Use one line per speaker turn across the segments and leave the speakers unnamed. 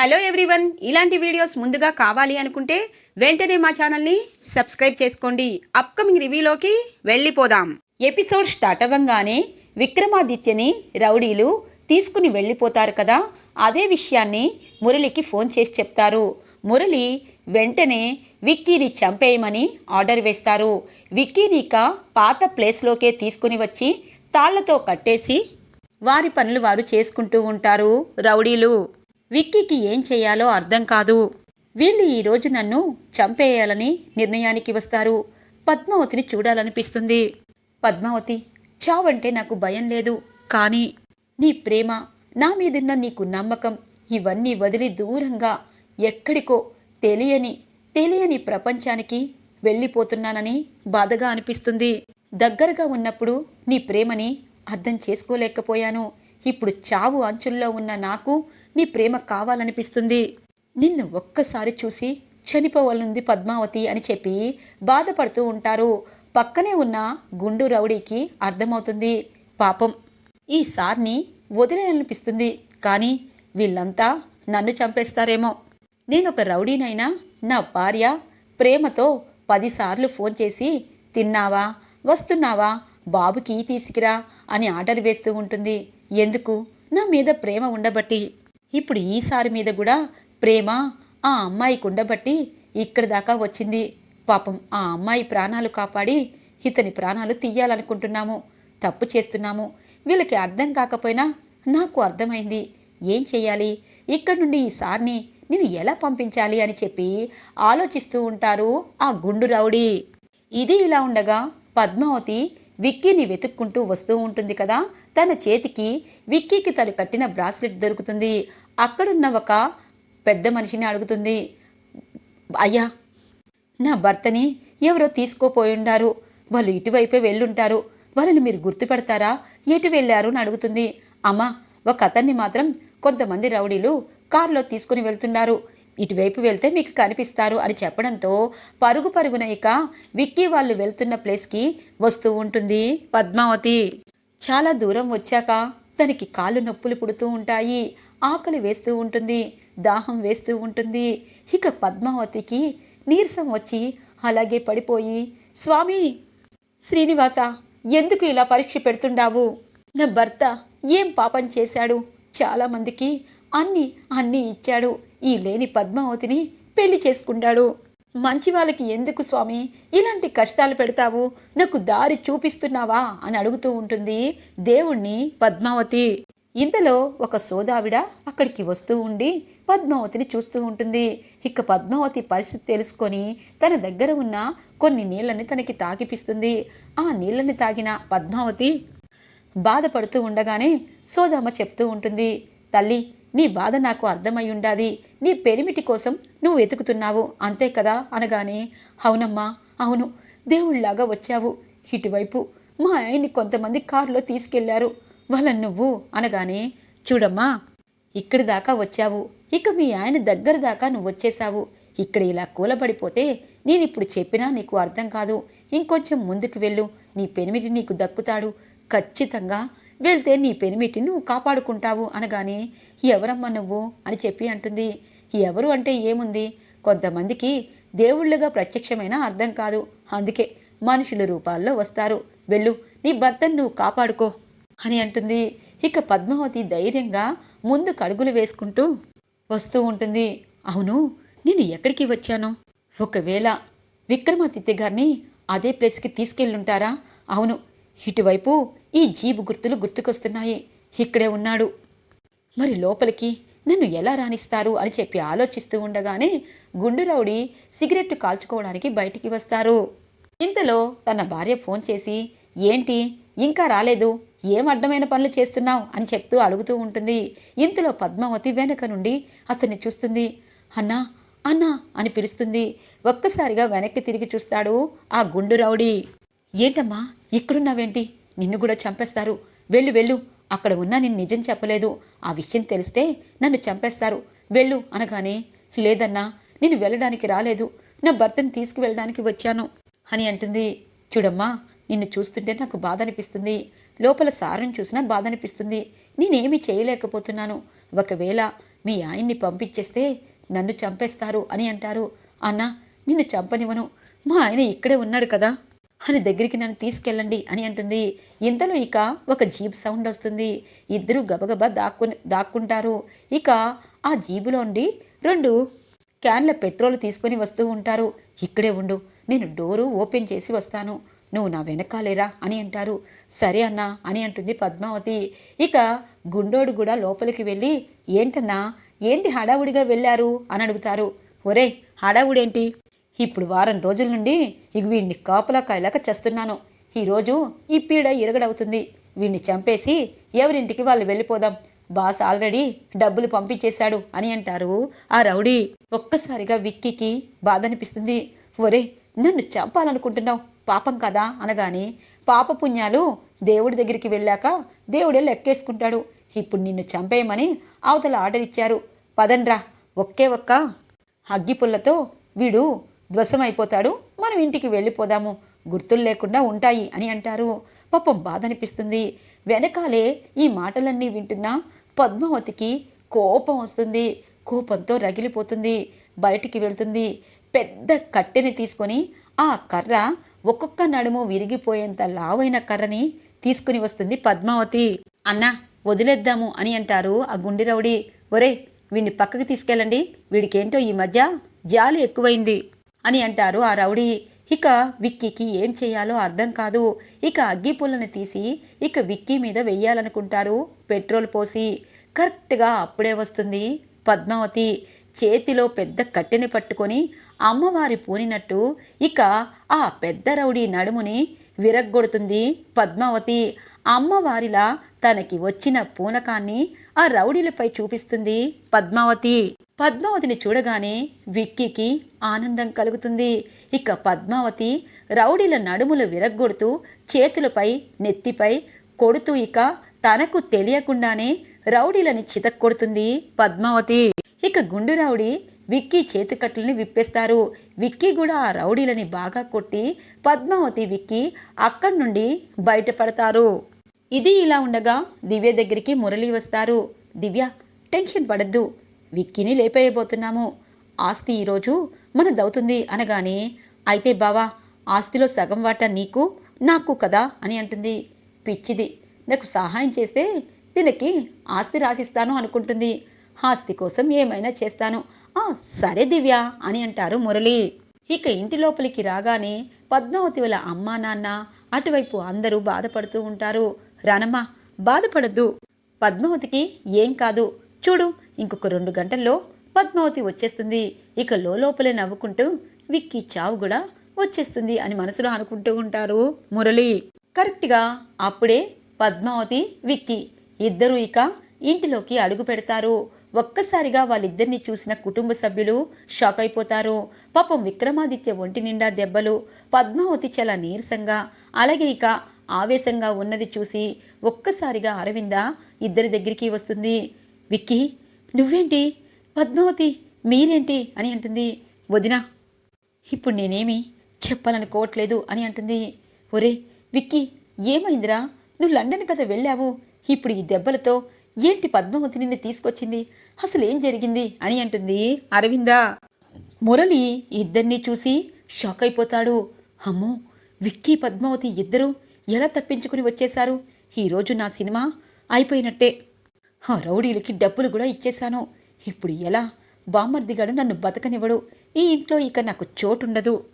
Hello everyone ఇలాంటి videos ముందుగా కావాలి అనుకుంటే వెంటనే మా ఛానల్ని సబ్స్క్రైబ్ చేసుకోండి. అప్కమింగ్ రివ్యూలోకి వెళ్ళిపోదాం. ఎపిసోడ్ స్టార్ట్ అవ్వంగానే విక్రమాదిత్యని రౌడీలు తీసుకుని వెళ్ళిపోతారు కదా అదే విషయాన్ని మురళికి ఫోన్ చేసి చెప్తారు. మురళి వెంటనే విక్కీని చంపేయమని ఆర్డర్ వేస్తారు. విక్కీని ఇక పాత ప్లేస్లోకే తీసుకుని వచ్చి తాళ్ళతో కట్టేసి వారి పనులు వారు చేసుకుంటూ ఉంటారు రౌడీలు. విక్కీకి ఏం చేయాలో అర్థం కాదు. వీళ్ళు ఈరోజు నన్ను చంపేయాలని నిర్ణయానికి వస్తారు. పద్మావతిని చూడాలనిపిస్తుంది. పద్మావతి చావంటే నాకు భయం లేదు. కానీ నీ ప్రేమ నా మీదున్న నీకు నమ్మకం ఇవన్నీ వదిలి దూరంగా ఎక్కడికో తెలియని తెలియని ప్రపంచానికి వెళ్ళిపోతున్నానని బాధగా అనిపిస్తుంది. దగ్గరగా ఉన్నప్పుడు నీ ప్రేమని అర్థం చేసుకోలేకపోయాను. ఇప్పుడు చావు అంచుల్లో ఉన్న నాకు నీ ప్రేమ కావాలనిపిస్తుంది. నిన్ను ఒక్కసారి చూసి చనిపోవాలనుంది పద్మావతి అని చెప్పి బాధపడుతూ ఉంటారు. పక్కనే ఉన్న గుండు రౌడీకి అర్థమవుతుంది పాపం. ఈ సార్ని వదిలేయాలనిపిస్తుంది. కానీ వీళ్ళంతా నన్ను చంపేస్తారేమో. నేను ఒక రౌడీనైనా నా భార్య ప్రేమతో పదిసార్లు ఫోన్ చేసి తిన్నావా? వస్తున్నావా? బాబుకి తీసుకురా అని ఆర్డర్ వేస్తూ ఉంటుంది. ఎందుకు? నా మీద ప్రేమ ఉండబట్టి. ఇప్పుడు ఈసారి మీద కూడా ప్రేమ ఆ అమ్మాయి ఉండబట్టి ఇక్కడి దాకా వచ్చింది. పాపం ఆ అమ్మాయి ప్రాణాలు కాపాడి ఇతని ప్రాణాలు తీయాలనుకుంటున్నాము. తప్పు చేస్తున్నాము. వీళ్ళకి అర్థం కాకపోయినా నాకు అర్థమైంది. ఏం చేయాలి? ఇక్కడి నుండి ఈ సార్ని నేను ఎలా పంపించాలి అని చెప్పి ఆలోచిస్తూ ఉంటారు ఆ గుండు రౌడీ. ఇది ఇలా ఉండగా పద్మావతి విక్కీని వెతుక్కుంటూ వస్తూ ఉంటుంది కదా? తన చేతికి విక్కీకి తను కట్టిన బ్రాస్లెట్ దొరుకుతుంది. అక్కడున్న ఒక పెద్ద మనిషిని అడుగుతుంది అయ్యా నా భర్తని ఎవరో తీసుకోపోయి ఉండారు. వాళ్ళు ఇటువైపే వెళ్ళుంటారు. వాళ్ళని మీరు గుర్తుపెడతారా? ఎటు వెళ్ళారు? అని అడుగుతుంది. అమ్మా ఒక అతన్ని మాత్రం కొంతమంది రౌడీలు కారులో తీసుకుని వెళ్తున్నారు. ఇటువైపు వెళ్తే మీకు కనిపిస్తారు అని చెప్పడంతో పరుగు పరుగున ఇక విక్కీ వాళ్ళు వెళ్తున్న ప్లేస్కి వస్తూ ఉంటుంది పద్మావతి. చాలా దూరం వచ్చాక తనకి కాళ్ళు నొప్పులు పుడుతూ ఉంటాయి. ఆకలి వేస్తూ ఉంటుంది దాహం వేస్తూ ఉంటుంది. ఇక పద్మావతికి నీరసం వచ్చి అలాగే పడిపోయి స్వామి శ్రీనివాస ఎందుకు ఇలా పరీక్ష పెడుతుండావు? నా భర్త ఏం పాపం చేశాడు? చాలామందికి అన్ని అన్నీ ఇచ్చాడు. ఈ లేని పద్మావతిని పెళ్ళి చేసుకుంటాడు. మంచి వాళ్ళకి ఎందుకు స్వామి? ఇలాంటి కష్టాలు పెడతావు? నాకు దారి చూపిస్తున్నావా? అని అడుగుతూ ఉంటుంది దేవుణ్ణి పద్మావతి. ఇంతలో ఒక సోదావిడ అక్కడికి వస్తూ ఉండి పద్మావతిని చూస్తూ ఉంటుంది. ఇక పద్మావతి పరిస్థితి తెలుసుకొని తన దగ్గర ఉన్న కొన్ని నీళ్ళని తనకి తాగిపిస్తుంది. ఆ నీళ్ళని తాగిన పద్మావతి బాధపడుతూ ఉండగానే సోదమ్మ చెప్తూ ఉంటుంది. తల్లి నీ బాధ నాకు అర్థమై ఉండాది. నీ పెరిమిటి కోసం నువ్వు వెతుకుతున్నావు. అంతే కదా? అనగానే అవునమ్మా అవును. దేవుళ్ళాగా వచ్చావు. ఇటువైపు మా ఆయన్ని కొంతమంది కారులో తీసుకెళ్ళారు. వాళ్ళని నువ్వు అనగానే చూడమ్మా ఇక్కడి దాకా వచ్చావు. ఇక మీ ఆయన దగ్గర దాకా నువ్వు వచ్చేసావు ఇక్కడ ఇలా కూలబడిపోతే నేను ఇప్పుడు చెప్పినా నీకు అర్థం కాదు. ఇంకొంచెం ముందుకు వెళ్ళు. నీ పెనిమిటి నీకు దక్కుతాడు. ఖచ్చితంగా వెళ్తే నీ పెనిమిటి నువ్వు కాపాడుకుంటావు అనగానే ఎవరమ్మా నువ్వు? అని చెప్పి అంటుంది. ఎవరు అంటే ఏముంది? కొంతమందికి దేవుళ్ళుగా ప్రత్యక్షమైన అర్థం కాదు. అందుకే మనుషుల రూపాల్లో వస్తారు. వెళ్ళు. నీ భర్తను నువ్వు కాపాడుకో. అని అంటుంది. ఇక పద్మావతి ధైర్యంగా ముందు కడుగులు వేసుకుంటూ వస్తూ ఉంటుంది. అవును నేను ఎక్కడికి వచ్చాను? ఒకవేళ విక్రమాదిత్య గారిని అదే ప్లేస్కి తీసుకెళ్ళుంటారా? అవును ఇటువైపు ఈ జీబు గుర్తులు గుర్తుకొస్తున్నాయి. ఇక్కడే ఉన్నాడు. మరి లోపలికి నన్ను ఎలా రాణిస్తారు అని చెప్పి ఆలోచిస్తూ ఉండగానే గుండురౌడి సిగరెట్ కాల్చుకోవడానికి బయటికి వస్తారు. ఇంతలో తన భార్య ఫోన్ చేసి ఏంటి ఇంకా రాలేదు. ఏం అడ్డమైన పనులు చేస్తున్నావు? అని చెప్తూ అడుగుతూ ఉంటుంది. ఇంతలో పద్మావతి వెనక నుండి అతన్ని చూస్తుంది. అన్నా అన్నా అని పిలుస్తుంది. ఒక్కసారిగా వెనక్కి తిరిగి చూస్తాడు ఆ గుండు రౌడీ. ఏంటమ్మా ఇక్కడున్నావేంటి? నిన్ను కూడా చంపేస్తారు. వెళ్ళు వెళ్ళు. అక్కడ ఉన్నా నేను నిజం చెప్పలేదు. ఆ విషయం తెలిస్తే నన్ను చంపేస్తారు. వెళ్ళు అనగానే లేదన్నా నేను వెళ్ళడానికి రాలేదు. నా భర్తను తీసుకువెళ్ళడానికి వచ్చాను అని అంటుంది. చూడమ్మా నిన్ను చూస్తుంటే నాకు బాధ అనిపిస్తుంది లోపల సారని చూసినా బాధ అనిపిస్తుంది నేనేమి చేయలేకపోతున్నాను. ఒకవేళ మీ ఆయన్ని పంపించేస్తే నన్ను చంపేస్తారు అని అంటారు. అన్నా నిన్ను చంపనివ్వను. మా ఆయన ఇక్కడే ఉన్నాడు కదా. అని దగ్గరికి నన్ను తీసుకెళ్ళండి అని అంటుంది. ఇంతలో ఇక ఒక జీప్ సౌండ్ వస్తుంది. ఇద్దరు గబగబా దాక్కు దాక్కుంటారు. ఇక ఆ జీబులోండి రెండు క్యాన్ల పెట్రోల్ తీసుకొని వస్తూ ఉంటారు. ఇక్కడే ఉండు. నేను డోరు ఓపెన్ చేసి వస్తాను. నువ్వు నా వెనకాలేరా అని అంటారు. సరే అన్నా అని అంటుంది పద్మావతి. ఇక గుండోడు కూడా లోపలికి వెళ్ళి ఏంటన్నా ఏంటి హడావుడిగా వెళ్ళారు? అని అడుగుతారు. ఒరే హడావుడేంటి? ఇప్పుడు వారం రోజుల నుండి ఇక వీడిని కాపలా కాయలాక చేస్తున్నాను. ఈరోజు ఈ పీడ ఇరగడవుతుంది వీడిని చంపేసి ఎవరింటికి వాళ్ళు వెళ్ళిపోదాం. బాస్ ఆల్రెడీ డబ్బులు పంపించేశాడు అని అంటారు ఆ రౌడీ. ఒక్కసారిగా విక్కీకి బాధ అనిపిస్తుంది ఒరే నన్ను చంపాలనుకుంటున్నావు. పాపం కదా అనగానే పాపపుణ్యాలు దేవుడి దగ్గరికి వెళ్ళాక దేవుడే లెక్కేసుకుంటాడు. ఇప్పుడు నిన్ను చంపేయమని అవతల ఆర్డర్ ఇచ్చారు పదండ్రా ఒకే ఒక్క అగ్గిపుల్లతో వీడు ధ్వసమైపోతాడు. మనం ఇంటికి వెళ్ళిపోదాము. గుర్తులు లేకుండా ఉంటాయి అని అంటారు. పాపం బాధ అనిపిస్తుంది వెనకాలే ఈ మాటలన్నీ వింటున్న పద్మావతికి కోపం వస్తుంది. కోపంతో రగిలిపోతుంది. బయటికి వెళ్తుంది. పెద్ద కట్టెని తీసుకొని ఆ కర్ర ఒక్కొక్క నడుము విరిగిపోయేంత లావైన కర్రని తీసుకుని వస్తుంది పద్మావతి. అన్న వదిలేద్దాము అని అంటారు ఆ గుండి ఒరే వీడిని పక్కకి తీసుకెళ్ళండి వీడికేంటో ఈ మధ్య జాలి ఎక్కువైంది అని అంటారు ఆ రౌడీ. ఇక విక్కీకి ఏం చేయాలో అర్థం కాదు. ఇక అగ్గిపుల్లని తీసి ఇక విక్కీ మీద వెయ్యాలనుకుంటారు పెట్రోల్ పోసి. కరెక్ట్గా అప్పుడే వస్తుంది పద్మావతి. చేతిలో పెద్ద కట్టెని పట్టుకొని అమ్మవారి పూనినట్టు ఇక ఆ పెద్ద రౌడీ నడుముని విరగ్గొడుతుంది పద్మావతి. అమ్మవారిలా తనకి వచ్చిన పూనకాన్ని ఆ రౌడీలపై చూపిస్తుంది పద్మావతి. పద్మావతిని చూడగానే విక్కీకి ఆనందం కలుగుతుంది. ఇక పద్మావతి రౌడీల నడుములు విరగ్గొడుతూ చేతులపై నెత్తిపై కొడుతూ ఇక తనకు తెలియకుండానే రౌడీలని చితక్కొడుతుంది పద్మావతి. ఇక గుండు రౌడీ విక్కీ చేతికట్లని విప్పేస్తారు. విక్కీ కూడా ఆ రౌడీలని బాగా కొట్టి పద్మావతి విక్కీ అక్కడి నుండి బయటపడతారు. ఇది ఇలా ఉండగా దివ్య దగ్గరికి మురళి వస్తారు. దివ్య టెన్షన్ పడద్దు. విక్కీని లేపేయబోతున్నాము. ఆస్తి ఈరోజు మనదవుతుంది అనగానే అయితే బావా ఆస్తిలో సగం వాటా నీకు నాకు కదా అని అంటుంది. పిచ్చిది నాకు సహాయం చేస్తే దీనికి ఆస్తి రాసిస్తాను అనుకుంటుంది. ఆస్తి కోసం ఏమైనా చేస్తాను. సరే దివ్య అని అంటారు మురళి. ఇక ఇంటి లోపలికి రాగానే పద్మావతి వాళ్ళ అమ్మా నాన్న అటువైపు అందరూ బాధపడుతూ ఉంటారు. రానమ్మ బాధపడద్దు. పద్మావతికి ఏం కాదు. చూడు ఇంకొక రెండు గంటల్లో పద్మావతి వచ్చేస్తుంది. ఇక లోపలే నవ్వుకుంటూ విక్కీ చావు కూడా వచ్చేస్తుంది అని మనసులో అనుకుంటూ ఉంటారు మురళి. కరెక్ట్గా అప్పుడే పద్మావతి విక్కీ ఇద్దరూ ఇక ఇంటిలోకి అడుగు పెడతారు. ఒక్కసారిగా వాళ్ళిద్దరిని చూసిన కుటుంబ సభ్యులు షాక్ అయిపోతారు. పాపం విక్రమాదిత్య ఒంటి నిండా దెబ్బలు పద్మావతి చాలా నీరసంగా అలాగే ఇక ఆవేశంగా ఉన్నది చూసి ఒక్కసారిగా అరవింద ఇద్దరి దగ్గరికి వస్తుంది. విక్కీ నువ్వేంటి? పద్మావతి మీరేంటి? అని అంటుంది. వదినా ఇప్పుడు నేనేమి చెప్పాలనుకోవట్లేదు అని అంటుంది. ఒరే విక్కీ ఏమైందిరా? నువ్వు లండన్ కదా వెళ్ళావు. ఇప్పుడు ఈ దెబ్బలతో ఏంటి పద్మావతి నిన్ను తీసుకొచ్చింది? అసలు ఏం జరిగింది? అని అంటుంది అరవింద. మురళి ఇద్దరినీ చూసి షాక్ అయిపోతాడు. అమ్మో విక్కీ పద్మావతి ఇద్దరూ ఎలా తప్పించుకుని వచ్చేశారు? ఈరోజు నా సినిమా అయిపోయినట్టే. ఆ రౌడీలకి డబ్బులు కూడా ఇచ్చేశాను. ఇప్పుడు ఎలా? బామ్మర్దిగాడు నన్ను బతకనివ్వడు. ఈ ఇంట్లో ఇక నాకు చోటుండదు.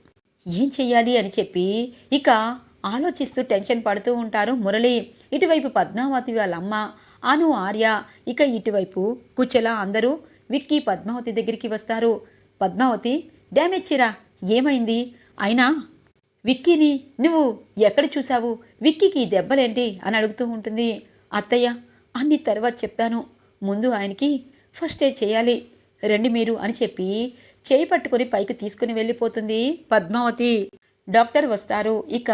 ఏం చెయ్యాలి అని చెప్పి ఇక ఆలోచిస్తూ టెన్షన్ పడుతూ ఉంటారు మురళి. ఇటువైపు పద్మావతి వాళ్ళ అమ్మ అను ఆర్య. ఇక ఇటువైపు కుచెల అందరూ విక్కీ పద్మావతి దగ్గరికి వస్తారు. పద్మావతి డ్యామేజ్ చిరా ఏమైంది? అయినా విక్కీని నువ్వు ఎక్కడ చూసావు విక్కీకి దెబ్బలేంటి? అని అడుగుతూ ఉంటుంది. అత్తయ్య అన్ని తర్వాత చెప్తాను. ముందు ఆయనకి ఫస్ట్ ఎయిడ్ చేయాలి. రండి మీరు అని చెప్పి చేయి పట్టుకొని పైకి తీసుకుని వెళ్ళిపోతుంది పద్మావతి. డాక్టర్ వస్తారు. ఇక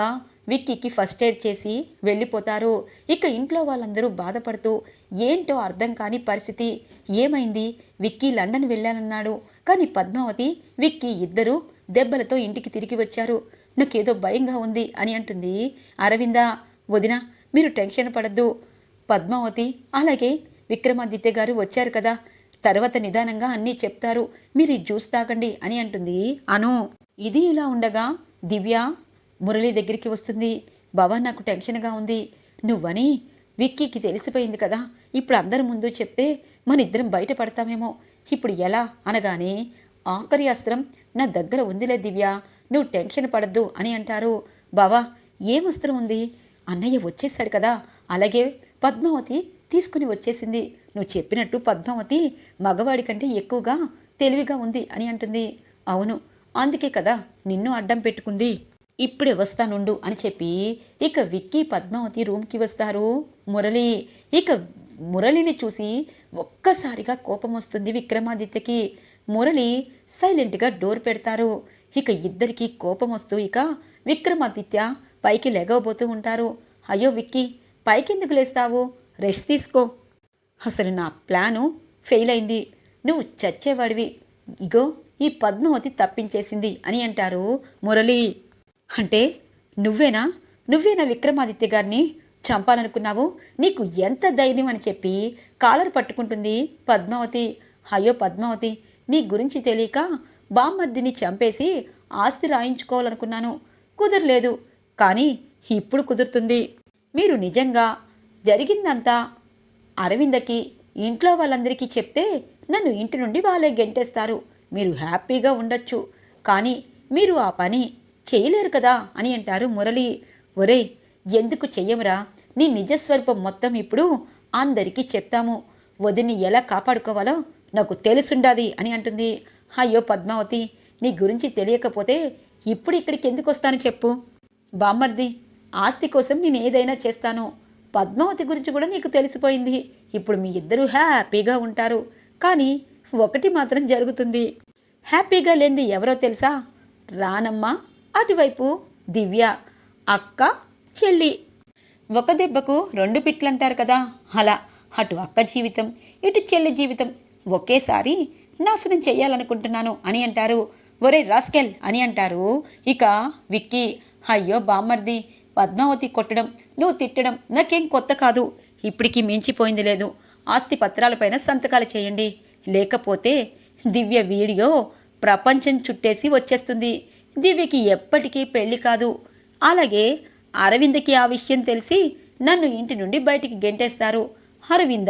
విక్కీకి ఫస్ట్ ఎయిడ్ చేసి వెళ్ళిపోతారు. ఇక ఇంట్లో వాళ్ళందరూ బాధపడుతూ ఏంటో అర్థం కాని పరిస్థితి. ఏమైంది? విక్కీ లండన్ వెళ్ళానన్నాడు. కానీ పద్మావతి విక్కీ ఇద్దరూ దెబ్బలతో ఇంటికి తిరిగి వచ్చారు. నాకేదో భయంగా ఉంది అని అంటుంది అరవింద. వదిన మీరు టెన్షన్ పడద్దు. పద్మావతి అలాగే విక్రమాదిత్య గారు వచ్చారు కదా. తర్వాత నిదానంగా అన్నీ చెప్తారు. మీరు ఈ జ్యూస్ తాగండి అని అంటుంది అను. ఇది ఇలా ఉండగా దివ్య మురళి దగ్గరికి వస్తుంది. బావా నాకు టెన్షన్గా ఉంది. నువ్వని విక్కీకి తెలిసిపోయింది కదా. ఇప్పుడు అందరి ముందు చెప్తే మన ఇద్దరం బయటపడతామేమో. ఇప్పుడు ఎలా? అనగానే ఆఖరి అస్త్రం నా దగ్గర ఉందిలే దివ్య. నువ్వు టెన్షన్ పడద్దు అని అంటారు. బావా ఏం అస్త్రం ఉంది? అన్నయ్య వచ్చేసాడు కదా. అలాగే పద్మావతి తీసుకుని వచ్చేసింది. నువ్వు చెప్పినట్టు పద్మావతి మగవాడి కంటే ఎక్కువగా తెలివిగా ఉంది అని అంటుంది. అవును అందుకే కదా నిన్ను అడ్డం పెట్టుకుంది. ఇప్పుడే వస్తానుండు అని చెప్పి ఇక విక్కీ పద్మావతి రూమ్కి వస్తారు. మురళి ఇక మురళిని చూసి ఒక్కసారిగా కోపం వస్తుంది విక్రమాదిత్యకి. మురళి సైలెంట్గా డోర్ పెడతారు. ఇక ఇద్దరికి కోపం వస్తూ ఇక విక్రమాదిత్య పైకి లెగవబోతూ ఉంటారు. అయ్యో విక్కీ పైకెందుకు లేస్తావు? రెస్ట్ తీసుకో. అసలు నా ప్లాను ఫెయిల్ అయింది. నువ్వు చచ్చేవాడివి. ఇగో ఈ పద్మావతి తప్పించేసింది అని అంటారు మురళి. అంటే నువ్వేనా? నువ్వేనా విక్రమాదిత్య గారిని చంపాలనుకున్నావు? నీకు ఎంత ధైర్యం అని చెప్పి కాలర్ పట్టుకుంటుంది పద్మావతి. అయ్యో పద్మావతి నీ గురించి తెలియక బామ్మర్దిని చంపేసి ఆస్తి రాయించుకోవాలనుకున్నాను. కుదరలేదు కానీ ఇప్పుడు కుదురుతుంది. మీరు నిజంగా జరిగిందంతా అరవిందకి ఇంట్లో వాళ్ళందరికీ చెప్తే నన్ను ఇంటి నుండి వాళ్ళే గెంటేస్తారు. మీరు హ్యాపీగా ఉండొచ్చు కానీ మీరు ఆ పని చేయలేరు కదా అని అంటారు మురళి. ఒరేయ్ ఎందుకు చెయ్యమురా? నీ నిజస్వరూపం మొత్తం ఇప్పుడు అందరికీ చెప్తాము. వదిని ఎలా కాపాడుకోవాలో నాకు తెలుసుండాది అని అంటుంది. అయ్యో పద్మావతి నీ గురించి తెలియకపోతే ఇప్పుడు ఇక్కడికి ఎందుకు వస్తాను చెప్పు. బామ్మర్ది ఆస్తి కోసం నేను ఏదైనా చేస్తాను. పద్మావతి గురించి కూడా నీకు తెలిసిపోయింది. ఇప్పుడు మీ ఇద్దరూ హ్యాపీగా ఉంటారు. కానీ ఒకటి మాత్రం జరుగుతుంది. హ్యాపీగా లేనిది ఎవరో తెలుసా? రానమ్మా అటువైపు దివ్య అక్క చెల్లి. ఒక దెబ్బకు రెండు పిట్లు అంటారు కదా? అలా అటు అక్క జీవితం ఇటు చెల్లి జీవితం. ఒకేసారి నాశనం చేయాలనుకుంటున్నాను అని అంటారు. ఒరే రాస్కెల్ అని అంటారు. ఇక విక్కీ అయ్యో బామ్మర్ది పద్మావతి కొట్టడం నువ్వు తిట్టడం నాకేం కొత్త కాదు. ఇప్పటికీ మించిపోయింది లేదు. ఆస్తి పత్రాలపైన సంతకాలు చేయండి. లేకపోతే దివ్య వీడియో ప్రపంచం చుట్టేసి వచ్చేస్తుంది. దివ్యకి ఎప్పటికీ పెళ్ళి కాదు. అలాగే అరవింద్కి ఆ విషయం తెలిసి నన్ను ఇంటి నుండి బయటికి గెంటేస్తారు. అరవింద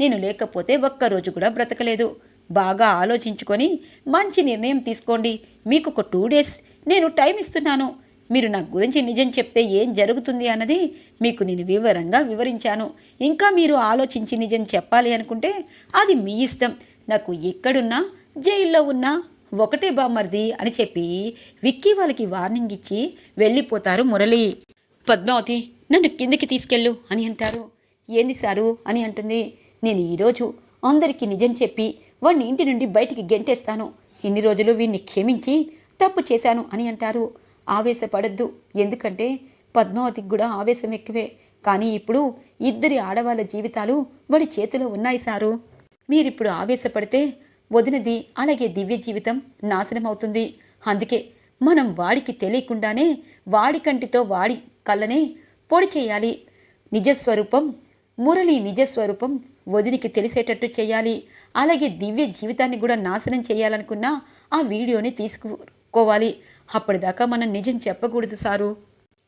నేను లేకపోతే ఒక్కరోజు కూడా బ్రతకలేదు. బాగా ఆలోచించుకొని మంచి నిర్ణయం తీసుకోండి. మీకు ఒక టూ డేస్ నేను టైం ఇస్తున్నాను. మీరు నా గురించి నిజం చెప్తే ఏం జరుగుతుంది అన్నది మీకు నేను వివరంగా వివరించాను. ఇంకా మీరు ఆలోచించి నిజం చెప్పాలి అనుకుంటే అది మీ ఇష్టం. నాకు ఎక్కడున్నా జైల్లో ఉన్నా ఒకటే బామ్మర్ది అని చెప్పి విక్కీ వాళ్ళకి వార్నింగ్ ఇచ్చి వెళ్ళిపోతారు మురళి. పద్మావతి నన్ను కిందకి తీసుకెళ్ళు అని అంటారు. ఏంది సారు అని అంటుంది. నేను ఈరోజు అందరికీ నిజం చెప్పి వాడిని ఇంటి నుండి బయటికి గెంటేస్తాను ఇన్ని రోజులు వీడిని క్షమించి తప్పు చేశాను అని అంటారు. ఆవేశపడద్దు. ఎందుకంటే పద్మావతికి కూడా ఆవేశం ఎక్కువే. కానీ ఇప్పుడు ఇద్దరి ఆడవాళ్ళ జీవితాలు వాడి చేతిలో ఉన్నాయి సారు. మీరిప్పుడు ఆవేశపడితే వదినది అలాగే దివ్య జీవితం నాశనం అవుతుంది అందుకే మనం వాడికి తెలియకుండానే వాడి కంటితో వాడి కళ్ళనే పొడి చేయాలి. నిజస్వరూపం మురళి నిజస్వరూపం వదినికి తెలిసేటట్టు చేయాలి. అలాగే దివ్య జీవితాన్ని కూడా నాశనం చేయాలనుకున్న ఆ వీడియోని తీసుకోవాలి. అప్పటిదాకా మనం నిజం చెప్పకూడదు సారు.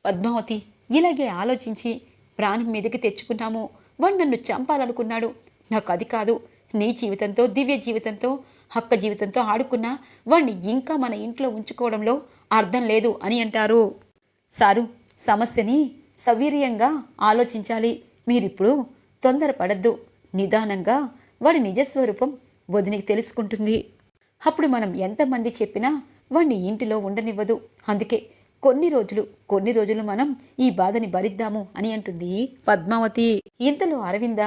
పద్మావతి ఇలాగే ఆలోచించి ప్రాణం మీదకి తెచ్చుకున్నాము. వాడు నన్ను చంపాలనుకున్నాడు. నాకు అది కాదు. నీ జీవితంతో దివ్య జీవితంతో హక్క జీవితంతో ఆడుకున్నా వాణ్ణి ఇంకా మన ఇంట్లో ఉంచుకోవడంలో అర్థం లేదు అని అంటారు. సారు సమస్యని సవీర్యంగా ఆలోచించాలి. మీరిప్పుడు తొందరపడద్దు. నిదానంగా వాడి నిజస్వరూపం వదినికి తెలుసుకుంటుంది. అప్పుడు మనం ఎంతమంది చెప్పినా వాణ్ణి ఇంటిలో ఉండనివ్వదు. అందుకే కొన్ని రోజులు కొన్ని రోజులు మనం ఈ బాధని భరిద్దాము అని అంటుంది పద్మావతి. ఇంతలో అరవింద?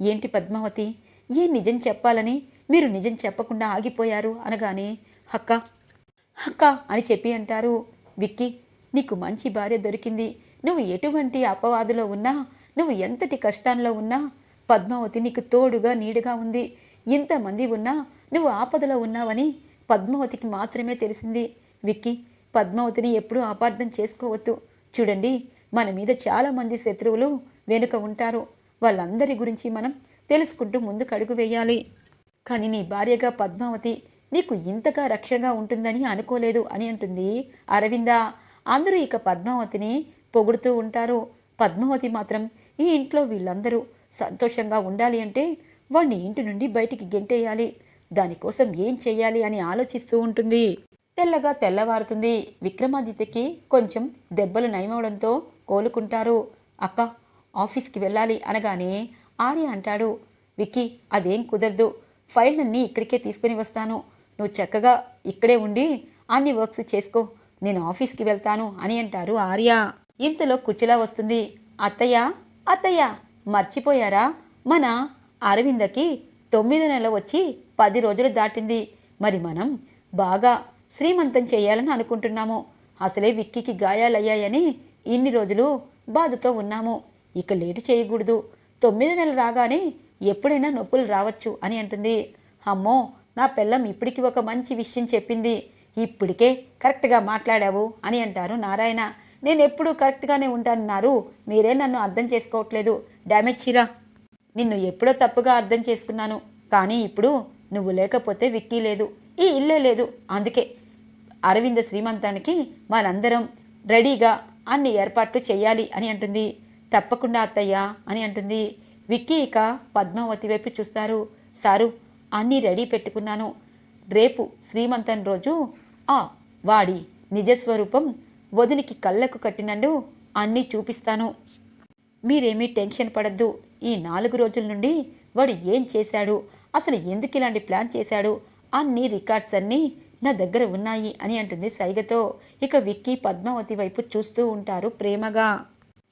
ఏంటి పద్మావతి? ఏ నిజం చెప్పాలని మీరు నిజం చెప్పకుండా ఆగిపోయారు అనగానే హక్క హక్క అని చెప్పి అంటారు. విక్కీ నీకు మంచి భార్య దొరికింది. నువ్వు ఎటువంటి అపవాదులో ఉన్నా నువ్వు ఎంతటి కష్టాల్లో ఉన్నా పద్మావతి నీకు తోడుగా నీడుగా ఉంది. ఇంతమంది ఉన్నా నువ్వు ఆపదలో ఉన్నావని పద్మావతికి మాత్రమే తెలిసింది. విక్కీ పద్మావతిని ఎప్పుడూ అపార్థం చేసుకోవద్దు. చూడండి మన మీద చాలామంది శత్రువులు వెనుక ఉంటారు. వాళ్ళందరి గురించి మనం తెలుసుకుంటూ ముందుకు అడుగు వేయాలి. కానీ నీ భార్యగా పద్మావతి నీకు ఇంతగా రక్షణగా ఉంటుందని అనుకోలేదు అని అంటుంది అరవింద. అందరూ ఇక పద్మావతిని పొగుడుతూ ఉంటారు. పద్మావతి మాత్రం ఈ ఇంట్లో వీళ్ళందరూ సంతోషంగా ఉండాలి అంటే వాణ్ణి ఇంటి నుండి బయటికి గెంటేయాలి. దానికోసం ఏం చేయాలి అని ఆలోచిస్తూ ఉంటుంది. తెల్లగా తెల్లవారుతుంది. విక్రమాదిత్యకి కొంచెం దెబ్బలు నయమవడంతో కోలుకుంటారు. అక్క ఆఫీస్కి వెళ్ళాలి అనగానే ఆర్య అంటాడు విక్కీ అదేం కుదరదు. ఫైళ్ళన్నీ ఇక్కడికే తీసుకుని వస్తాను. నువ్వు చక్కగా ఇక్కడే ఉండి అన్ని వర్క్స్ చేసుకో. నేను ఆఫీస్కి వెళ్తాను అని అంటారు ఆర్య. ఇంతలో కుచ్చిలా వస్తుంది. అత్తయ్య అత్తయ్య మర్చిపోయారా? మన అరవిందకి తొమ్మిది నెలలు వచ్చి పది రోజులు దాటింది. మరి మనం బాగా శ్రీమంతం చేయాలని అనుకుంటున్నాము. అసలే విక్కీకి గాయాలయ్యాయని ఇన్ని రోజులు బాధతో ఉన్నాము. ఇక లేటు చేయకూడదు. తొమ్మిది నెలలు రాగానే ఎప్పుడైనా నొప్పులు రావచ్చు అని అంటుంది. అమ్మో నా పిల్లం ఇప్పటికి ఒక మంచి విషయం చెప్పింది. ఇప్పటికే కరెక్ట్గా మాట్లాడావు అని అంటారు నారాయణ. నేను ఎప్పుడూ కరెక్ట్గానే ఉంటానన్నారు. మీరే నన్ను అర్థం చేసుకోవట్లేదు. డ్యామేజ్ చీరా. నిన్ను ఎప్పుడో తప్పుగా అర్థం చేసుకున్నాను. కానీ ఇప్పుడు నువ్వు లేకపోతే విక్కీ లేదు. ఈ ఇల్లే లేదు. అందుకే అరవింద శ్రీమంతానికి మనందరం రెడీగా అన్ని ఏర్పాట్లు చేయాలి అని అంటుంది. తప్పకుండా అత్తయ్య అని అంటుంది. విక్కీ ఇక పద్మావతి వైపు చూస్తారు. సారు అన్నీ రెడీ పెట్టుకున్నాను. రేపు శ్రీమంతం రోజు ఆ వాడి నిజస్వరూపం వదినికి కళ్ళకు కట్టినట్టు అన్నీ చూపిస్తాను. మీరేమీ టెన్షన్ పడద్దు. ఈ నాలుగు రోజుల నుండి వాడు ఏం చేశాడు? అసలు ఎందుకు ఇలాంటి ప్లాన్ చేశాడు? అన్ని రికార్డ్స్ అన్నీ నా దగ్గర ఉన్నాయి అని అంటుంది సైగతో. ఇక విక్కీ పద్మావతి వైపు చూస్తూ ఉంటారు ప్రేమగా.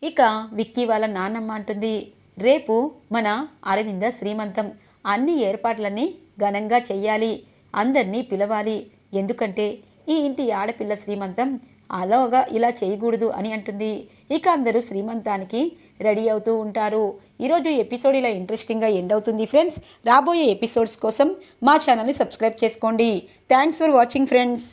ఇక విక్కీ వాళ్ళ నాన్నమ్మ అంటుంది రేపు మన అరవింద శ్రీమంతం. అన్ని ఏర్పాట్లన్నీ ఘనంగా చెయ్యాలి. అందరినీ పిలవాలి. ఎందుకంటే ఈ ఇంటి ఆడపిల్ల శ్రీమంతం అలాగా ఇలా చేయకూడదు అని అంటుంది. ఇక అందరూ శ్రీమంతానికి రెడీ అవుతూ ఉంటారు. ఈరోజు ఎపిసోడ్ ఇలా ఇంట్రెస్టింగ్గా ఎండ్ అవుతుంది ఫ్రెండ్స్. రాబోయే ఎపిసోడ్స్ కోసం మా ఛానల్ని సబ్స్క్రైబ్ చేసుకోండి. Thanks for watching friends.